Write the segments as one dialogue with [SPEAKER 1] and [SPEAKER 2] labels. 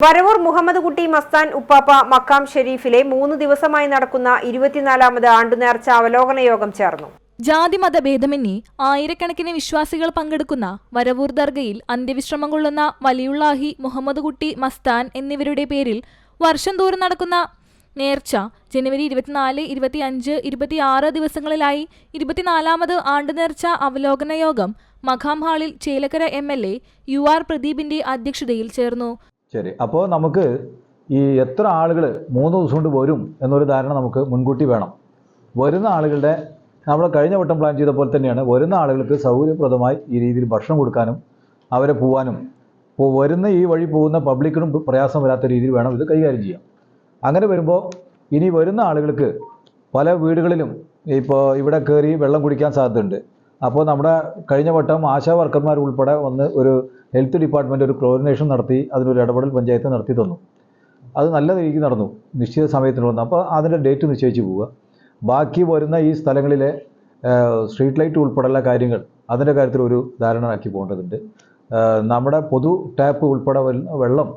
[SPEAKER 1] വരവൂർ മുഹമ്മദ് കുട്ടി മസ്താൻ ഉപ്പാപ്പ മക്കാം ഷെരീഫിലെ മൂന്ന് ദിവസമായി നടക്കുന്ന ഇരുപത്തിനാലാമത് ആണ്ടുനേർച്ച അവലോകന യോഗം ചേർന്നു.
[SPEAKER 2] ജാതിമത ഭേദമന്യേ ആയിരക്കണക്കിന് വിശ്വാസികൾ പങ്കെടുക്കുന്ന വരവൂർ ദർഗയിൽ അന്ത്യവിശ്രമം കൊള്ളുന്ന വലിയുള്ളാഹി മുഹമ്മദ് കുട്ടി മസ്താൻ എന്നിവരുടെ പേരിൽ വർഷം തോറും നടക്കുന്ന നേർച്ച ജനുവരി ഇരുപത്തിനാല് ഇരുപത്തിയഞ്ച് ഇരുപത്തിയാറ് ദിവസങ്ങളിലായി ഇരുപത്തിനാലാമത് ആണ്ട് നേർച്ച അവലോകന യോഗം മഖാം ഹാളിൽ Chelakkara M L A U R പ്രദീപിന്റെ അധ്യക്ഷതയിൽ ചേർന്നു.
[SPEAKER 3] ശരി. അപ്പോൾ നമുക്ക് ഈ എത്ര ആളുകൾ മൂന്ന് ദിവസം കൊണ്ട് വരും എന്നൊരു ധാരണ നമുക്ക് മുൻകൂട്ടി വേണം. വരുന്ന ആളുകളുടെ നമ്മൾ കഴിഞ്ഞ വട്ടം പ്ലാൻ ചെയ്ത പോലെ തന്നെയാണ് വരുന്ന ആളുകൾക്ക് സൗകര്യപ്രദമായി ഈ രീതിയിൽ ഭക്ഷണം കൊടുക്കാനും അവരെ പോവാനും. ഇപ്പോൾ വരുന്ന ഈ വഴി പോകുന്ന പബ്ലിക്കിനും പ്രയാസം വരാത്ത രീതിയിൽ വേണം ഇത് കൈകാര്യം ചെയ്യാം അങ്ങനെ വരുമ്പോൾ ഇനി വരുന്ന ആളുകൾക്ക് പല വീടുകളിലും ഇപ്പോൾ ഇവിടെ കയറി വെള്ളം കുടിക്കാൻ സാധ്യതയുണ്ട്. അപ്പോൾ നമ്മുടെ കഴിഞ്ഞ വട്ടം ആശാ വർക്കർമാർ ഉൾപ്പെടെ വന്ന് ഒരു ഹെൽത്ത് ഡിപ്പാർട്ട്മെന്റ് ഒരു ക്ലോറിനേഷൻ നടത്തി അതിനൊരു ഇടപെടൽ പഞ്ചായത്ത് നടത്തി തന്നു. അത് നല്ല രീതിക്ക് നടന്നു നിശ്ചിത സമയത്തിന് വന്നു. അപ്പോൾ അതിന്റെ ഡേറ്റ് നിശ്ചയിച്ച് പോവുക. ബാക്കി വരുന്ന ഈ സ്ഥലങ്ങളിലെ സ്ട്രീറ്റ് ലൈറ്റ് ഉൾപ്പെടെയുള്ള കാര്യങ്ങൾ അതിന്റെ കാര്യത്തിൽ ഒരു ധാരണ ആക്കി പോകേണ്ടതുണ്ട് നമ്മുടെ പൊതു ടാപ്പ് ഉൾപ്പെടെ വെള്ളം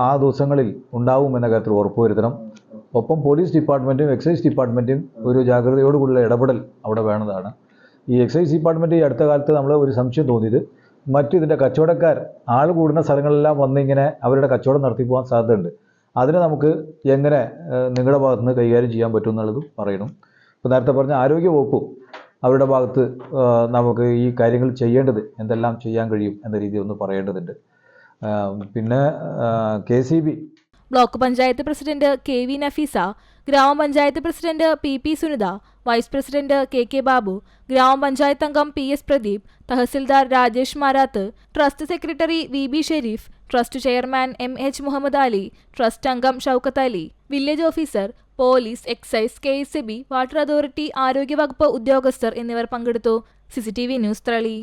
[SPEAKER 3] ആ, ദിവസങ്ങളിൽ ഉണ്ടാവും എന്ന കാര്യത്തിൽ ഉറപ്പുവരുത്തണം ഒപ്പം പോലീസ് ഡിപ്പാർട്ട്മെന്റും എക്സൈസ് ഡിപ്പാർട്ട്മെന്റും ഒരു ജാഗ്രതയോടുകൂടിയുള്ള ഇടപെടൽ അവിടെ വേണ്ടതാണ്. ഈ എക്സൈസ് ഡിപ്പാർട്ട്മെന്റ് ഈ അടുത്ത കാലത്ത് നമ്മൾ ഒരു സംശയം തോന്നിയത്. മറ്റു ഇതിന്റെ കച്ചവടക്കാർ ആൾ കൂടുന്ന സ്ഥലങ്ങളെല്ലാം വന്നിങ്ങനെ അവരുടെ കച്ചവടം നടത്തി പോകാൻ സാധ്യതയുണ്ട്. അതിനെ നമുക്ക് എങ്ങനെ നിങ്ങളുടെ ഭാഗത്ത് നിന്ന് കൈകാര്യം ചെയ്യാൻ പറ്റും എന്നുള്ളതും പറയണം. ഇപ്പോൾ നേരത്തെ പറഞ്ഞ ആരോഗ്യ വകുപ്പ് അവരുടെ ഭാഗത്ത് നമുക്ക് ഈ കാര്യങ്ങൾ ചെയ്യേണ്ടത് എന്തെല്ലാം ചെയ്യാൻ കഴിയും എന്ന രീതിയിൽ ഒന്ന് പറയേണ്ടതുണ്ട്. പിന്നെ K C B
[SPEAKER 2] block panchayat president K V Nafeesa ഗ്രാമപഞ്ചായത്ത് president P P Sunitha vice president K K Babu ഗ്രാമപഞ്ചായത്ത് അംഗം P S Pradeep tahsildar Rajesh Marath trust secretary V B Sharif trust chairman M H Muhammad Ali trust അംഗം Shoukath Ali village officer police excise K S B water authority ആരോഗ്യവകുപ്പ് ഉദ്യോഗസ്ഥർ എന്നിവർ പങ്കെടുത്തു. CCTV news ത്രളി